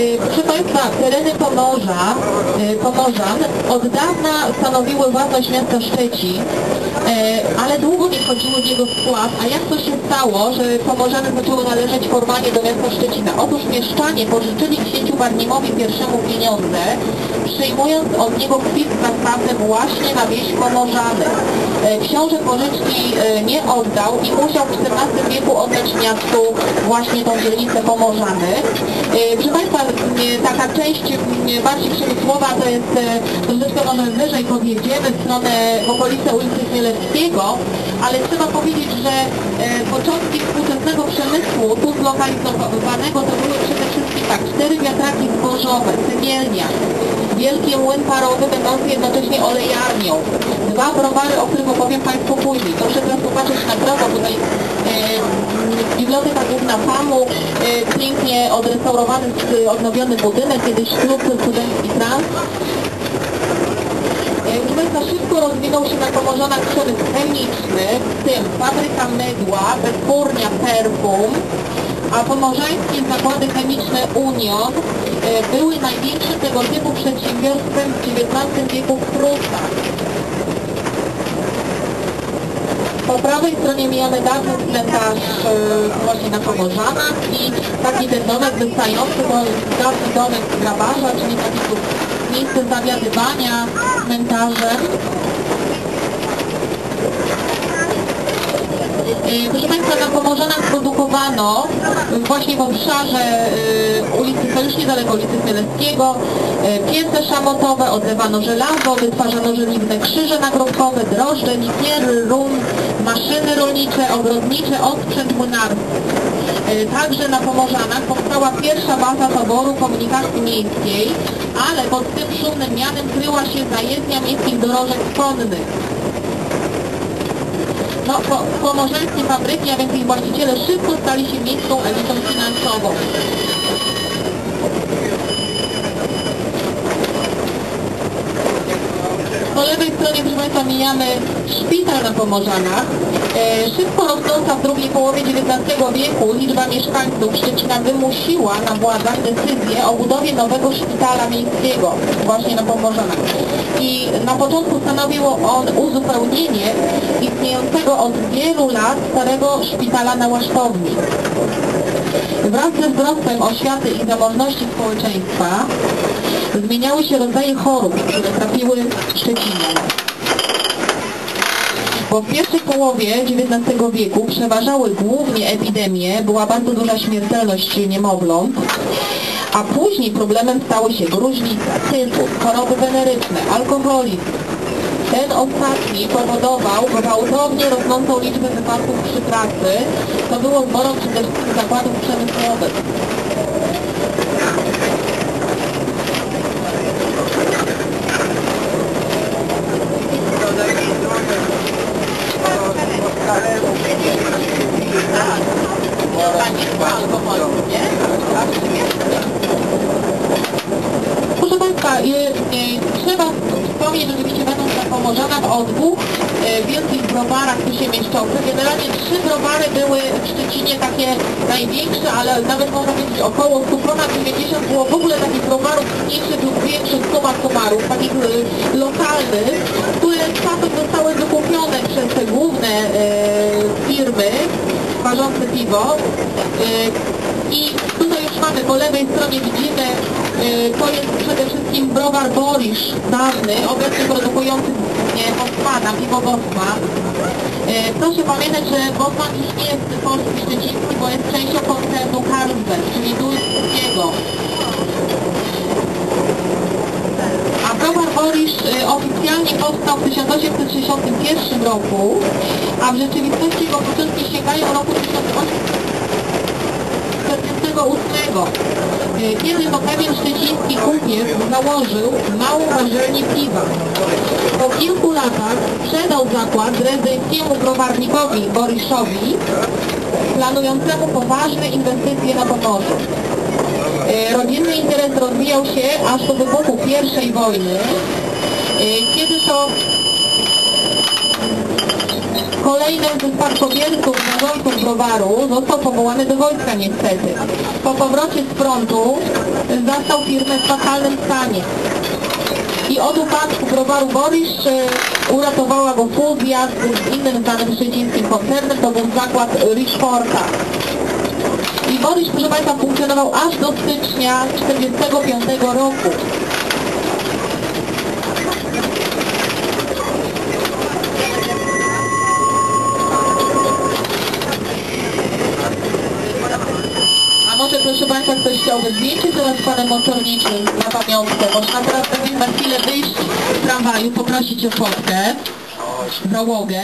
Proszę Państwa, tereny Pomorza, e, Pomorzan od dawna stanowiły własność miasta Szczecin, e, ale długo nie wchodziły w jego skład, a jak to się stało, że Pomorzany zaczęły należeć formalnie do miasta Szczecina? Otóż mieszczanie pożyczyli księciu Barnimowi I pieniądze, przyjmując od niego kwit zastawny właśnie na wieś Pomorzany. E, Książę pożyczki e, nie oddał i musiał w XIV wieku oddać miastu właśnie tą dzielnicę Pomorzany. E, Proszę Państwa, taka część bardziej przemysłowa to jest troszeczkę może wyżej podjedziemy w stronę w okolice ulicy Chmielewskiego, ale trzeba powiedzieć, że początki współczesnego przemysłu tu zlokalizowanego to były przede wszystkim tak, cztery wiatraki zbożowe, cegielnia, wielki młyn parowy będący jednocześnie olejarnią, dwa browary, o których opowiem Państwu później. Proszę teraz popatrzeć na prawo, tutaj e, Biblioteka Główna FAMU, e, pięknie odrestaurowany, odnowiony budynek, kiedyś klub studencki Trans. Państwa, szybko rozwinął się na Pomorzanach przemysł chemiczny, w tym fabryka mydła, wytwórnia perfum, a pomorzańskie zakłady chemiczne Union e, były największym tego typu przedsiębiorstwem w XIX wieku w Prusach. Po prawej stronie mijamy dawny cmentarz e, właśnie na Pomorzanach i taki ten domek wystający, to jest dawny domek grabarza, czyli taki tu miejsce zawiadywania cmentarzem. E, Proszę Państwa, na Pomorzanach produkowano właśnie w obszarze e, ulicy Sojusz, niedaleko ulicy Chmielewskiego, e, piece szamotowe, odlewano żelazo, wytwarzano żeliwne krzyże nagrobkowe, drożdże, likiery, rum, maszyny rolnicze, ogrodnicze, odsprzęt młynarski. Także na Pomorzanach powstała pierwsza baza taboru komunikacji miejskiej, ale pod tym szumnym mianem kryła się zajezdnia miejskich dorożek konnych. No, po, pomorzańskie fabryki, a więc ich właściciele szybko stali się miejską elitą finansową. Stronie, proszę Państwa, mijamy szpital na Pomorzanach. E, szybko rosnąca w drugiej połowie XIX wieku liczba mieszkańców Szczecina wymusiła na władzach decyzję o budowie nowego szpitala miejskiego właśnie na Pomorzanach. I na początku stanowił on uzupełnienie istniejącego od wielu lat starego szpitala na Łasztowni. Wraz ze wzrostem oświaty i zamożności społeczeństwa zmieniały się rodzaje chorób, które trafiły Szczecinie. Bo w pierwszej połowie XIX wieku przeważały głównie epidemie, była bardzo duża śmiertelność niemowląt, a później problemem stały się gruźlica, tyfus, choroby weneryczne, alkoholizm. Ten ostatni powodował gwałtownie rosnącą liczbę wypadków przy pracy, co było zborą przede wszystkim zakładów przemysłowych. Proszę Państwa, y, y, trzeba wspomnieć, że rzeczywiście będąc na Pomorzanach o dwóch y, wielkich browarach tu się mieszczących. Generalnie trzy browary były w Szczecinie takie największe, ale nawet można powiedzieć około 100, ponad 90 było w ogóle takich browarów mniejszych lub większych suma summarów, takich y, lokalnych, które z czasem zostały wykupione przez te główne y, firmy ważące piwo. Y, i tutaj już mamy po lewej stronie widzimy, y, to jest przede wszystkim browar Borisz dawny, obecnie produkujący Bosmana, piwo Bosman. Y, Proszę pamiętać, że Bosman już nie jest polski szczeciński, bo jest częścią koncernu Carlsberg, czyli duńskiego. A browar Borisz y, oficjalnie powstał w 1861 roku, a w rzeczywistości jego początki sięgają roku 1848. 48. E, Kiedy to pewien szczeciński kupiec założył małą warzelnię piwa. Po kilku latach sprzedał zakład rezydenckiemu browarnikowi Boryszowi, planującemu poważne inwestycje na Pomorzu. E, Rodzinny interes rozwijał się aż do wybuchu I wojny, e, kiedy to kolej jeden ze spadkobierców zarządców browaru został powołany do wojska niestety. Po powrocie z frontu zastał firmę w fatalnym stanie. I od upadku browaru Borysz e, uratowała go fuzja z innym znanym szczecińskim koncernem, to był zakład Richforta. I Borysz, proszę Państwa, funkcjonował aż do stycznia 1945 roku. Może proszę Państwa ktoś chciałby zdjęcie teraz z Panem Motorniczym na pamiątkę. Można teraz na chwilę wyjść z tramwaju, poprosić o fotkę, załogę.